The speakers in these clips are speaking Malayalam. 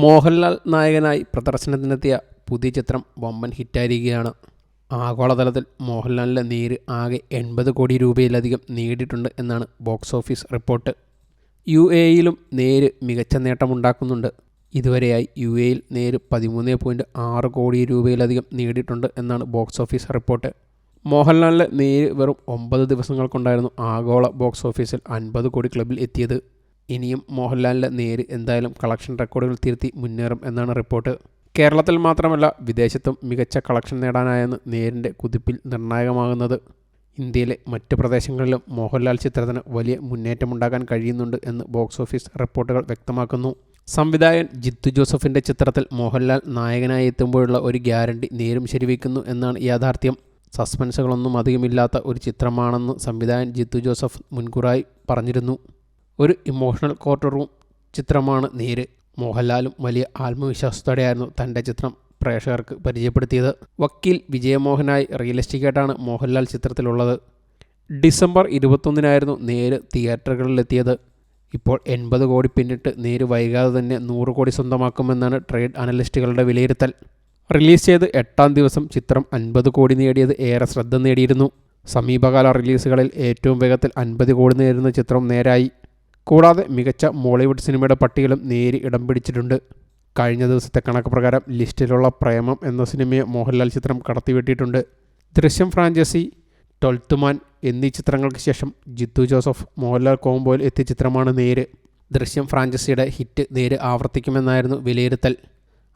മോഹൻലാൽ നായകനായി പ്രദർശനത്തിനെത്തിയ പുതിയ ചിത്രം വമ്പൻ ഹിറ്റായിരിക്കുകയാണ്. ആഗോളതലത്തിൽ മോഹൻലാലിന്റെ നീര് ആകെ എൺപത് കോടി രൂപയിലധികം നേടിയിട്ടുണ്ട് എന്നാണ് ബോക്സ് ഓഫീസ് റിപ്പോർട്ട്. യു എയിലും നേര് മികച്ച നേട്ടമുണ്ടാക്കുന്നുണ്ട്. ഇതുവരെയായി യു എയിൽ നേര് പതിമൂന്ന് പോയിന്റ് ആറ് കോടി രൂപയിലധികം നേടിയിട്ടുണ്ട് എന്നാണ് ബോക്സ് ഓഫീസ് റിപ്പോർട്ട്. മോഹൻലാലിന്റെ നേര് വെറും ഒമ്പത് ദിവസങ്ങൾ കൊണ്ടായിരുന്നു ആഗോള ബോക്സ് ഓഫീസിൽ അൻപത് കോടി ക്ലബിൽ എത്തിയത്. ഇനിയും മോഹൻലാലിന്റെ നേര് എന്തായാലും കളക്ഷൻ റെക്കോർഡുകൾ തിരുത്തി മുന്നേറും എന്നാണ് റിപ്പോർട്ട് കേരളത്തിൽ മാത്രമല്ല വിദേശത്തും മികച്ച കളക്ഷൻ നേടാനായെന്ന് നേരിന്റെ കുതിപ്പിൽ നിർണായകമാകുന്നത്. ഇന്ത്യയിലെ മറ്റ് പ്രദേശങ്ങളിലും മോഹൻലാൽ ചിത്രത്തിന് വലിയ മുന്നേറ്റമുണ്ടാക്കാൻ കഴിയുന്നുണ്ട് എന്ന് ബോക്സ് ഓഫീസ് റിപ്പോർട്ടുകൾ വ്യക്തമാക്കുന്നു. സംവിധായകൻ ജിത്തു ജോസഫിന്റെ ചിത്രത്തിൽ മോഹൻലാൽ നായകനായി എത്തുമ്പോഴുള്ള ഒരു ഗ്യാരണ്ടി നേരും ശരിവയ്ക്കുന്നു എന്നാണ് യാഥാർത്ഥ്യം. സസ്പെൻസുകളൊന്നും അധികമില്ലാത്ത ഒരു ചിത്രമാണെന്ന് സംവിധായകൻ ജിത്തു ജോസഫ് മുൻകൂറായി പറഞ്ഞിരുന്നു. ഒരു ഇമോഷണൽ കോർട്ട് റൂം ചിത്രമാണ് നേര്. മോഹൻലാലും വലിയ ആത്മവിശ്വാസത്തോടെയായിരുന്നു തന്റെ ചിത്രം പ്രേക്ഷകർക്ക് പരിചയപ്പെടുത്തിയത്. വക്കീൽ വിജയമോഹനായി റിയലിസ്റ്റിക്കായിട്ടാണ് മോഹൻലാൽ ചിത്രത്തിലുള്ളത്. ഡിസംബർ ഇരുപത്തൊന്നിനായിരുന്നു നേര് തിയേറ്ററുകളിലെത്തിയത്. ഇപ്പോൾ എൺപത് കോടി പിന്നിട്ട് നേര് വൈകാതെ തന്നെ നൂറ് കോടി സ്വന്തമാക്കുമെന്നാണ് ട്രേഡ് അനലിസ്റ്റുകളുടെ വിലയിരുത്തൽ. റിലീസ് ചെയ്ത് എട്ടാം ദിവസം ചിത്രം അൻപത് കോടി നേടിയത് ഏറെ ശ്രദ്ധ നേടിയിരുന്നു. സമീപകാല റിലീസുകളിൽ ഏറ്റവും വേഗത്തിൽ അൻപത് കോടി നേരുന്ന ചിത്രം നേരായി. കൂടാതെ മികച്ച മോളിവുഡ് സിനിമയുടെ പട്ടികയിലും നേരി ഇടം പിടിച്ചിട്ടുണ്ട്. കഴിഞ്ഞ ദിവസത്തെ കണക്ക് പ്രകാരം ലിസ്റ്റിലുള്ള പ്രേമം എന്ന സിനിമയെ മോഹൻലാൽ ചിത്രം കടത്തിവെട്ടിയിട്ടുണ്ട്. ദൃശ്യം ഫ്രാഞ്ചൈസി ട്വൽത്ത് മാൻ എന്നീ ചിത്രങ്ങൾക്ക് ശേഷം ജിത്തു ജോസഫ് മോഹൻലാൽ കോംബോയിൽ എത്തിയ ചിത്രമാണ് നേര്. ദൃശ്യം ഫ്രാഞ്ചൈസിയുടെ ഹിറ്റ് നേര് ആവർത്തിക്കുമെന്നായിരുന്നു വിലയിരുത്തൽ.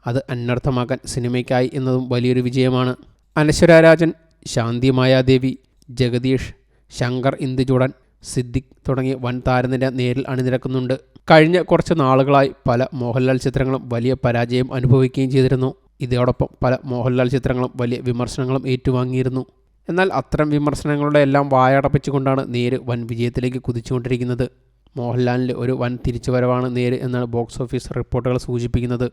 അത് അന്വർത്ഥമാക്കാൻ സിനിമയ്ക്കായി എന്നതും വലിയൊരു വിജയമാണ്. അനശ്വര രാജൻ ശാന്തി മായാദേവി ജഗദീഷ് ശങ്കർ ഇന്ദുചൂടൻ സിദ്ദിഖ് തുടങ്ങി വൻ താരനിര നേരിൽ അണിനിരക്കുന്നുണ്ട്. കഴിഞ്ഞ കുറച്ച് നാളുകളായി പല മോഹൻലാൽ ചിത്രങ്ങളും വലിയ പരാജയം അനുഭവിക്കുകയും ചെയ്തിരുന്നു. ഇതോടൊപ്പം പല മോഹൻലാൽ ചിത്രങ്ങളും വലിയ വിമർശനങ്ങളും ഏറ്റുവാങ്ങിയിരുന്നു. എന്നാൽ അത്തരം വിമർശനങ്ങളുടെ എല്ലാം വായടപ്പിച്ചുകൊണ്ടാണ് നേര് വൻ വിജയത്തിലേക്ക് കുതിച്ചുകൊണ്ടിരിക്കുന്നത്. മോഹൻലാലിന്റെ ഒരു വൻ തിരിച്ചുവരവാണ് നേര് എന്നാണ് ബോക്സ് ഓഫീസ് റിപ്പോർട്ടുകൾ സൂചിപ്പിക്കുന്നത്.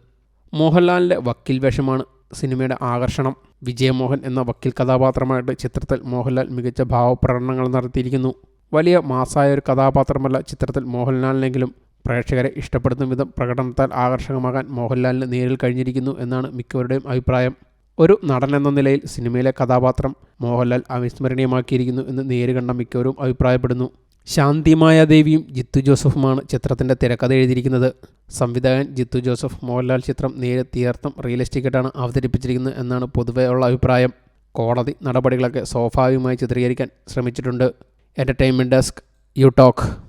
മോഹൻലാലിന്റെ വക്കീൽ വേഷമാണ് സിനിമയുടെ ആകർഷണം. വിജയമോഹൻ എന്ന വക്കീൽ കഥാപാത്രമായിട്ട് ചിത്രത്തിൽ മോഹൻലാൽ മികച്ച ഭാവപ്രകടനങ്ങൾ നടത്തിയിരിക്കുന്നു. വലിയ മാസായ ഒരു കഥാപാത്രമല്ല ചിത്രത്തിൽ മോഹൻലാലിനെങ്കിലും പ്രേക്ഷകരെ ഇഷ്ടപ്പെടുന്ന വിധം പ്രകടനത്താൽ ആകർഷകമാകാൻ മോഹൻലാലിന് നേരിൽ കഴിഞ്ഞിരിക്കുന്നു എന്നാണ് മിക്കവരുടെയും അഭിപ്രായം. ഒരു നടൻ എന്ന നിലയിൽ സിനിമയിലെ കഥാപാത്രം മോഹൻലാൽ അവിസ്മരണീയമാക്കിയിരിക്കുന്നു എന്ന് നേര് കണ്ട മിക്കവരും അഭിപ്രായപ്പെടുന്നു. ശാന്തിമായ ദേവിയും ജിത്തു ജോസഫുമാണ് ചിത്രത്തിന്റെ തിരക്കഥ എഴുതിയിരിക്കുന്നത്. സംവിധായകൻ ജിത്തു ജോസഫ് മോഹൻലാൽ ചിത്രം നേരെ തീർത്തും റിയലിസ്റ്റിക്കായിട്ടാണ് അവതരിപ്പിച്ചിരിക്കുന്നത് എന്നാണ് പൊതുവേ ഉള്ള അഭിപ്രായം. കോടതി നടപടികളൊക്കെ സ്വാഭാവികമായി ചിത്രീകരിക്കാൻ ശ്രമിച്ചിട്ടുണ്ട്. entertainment desk, you talk.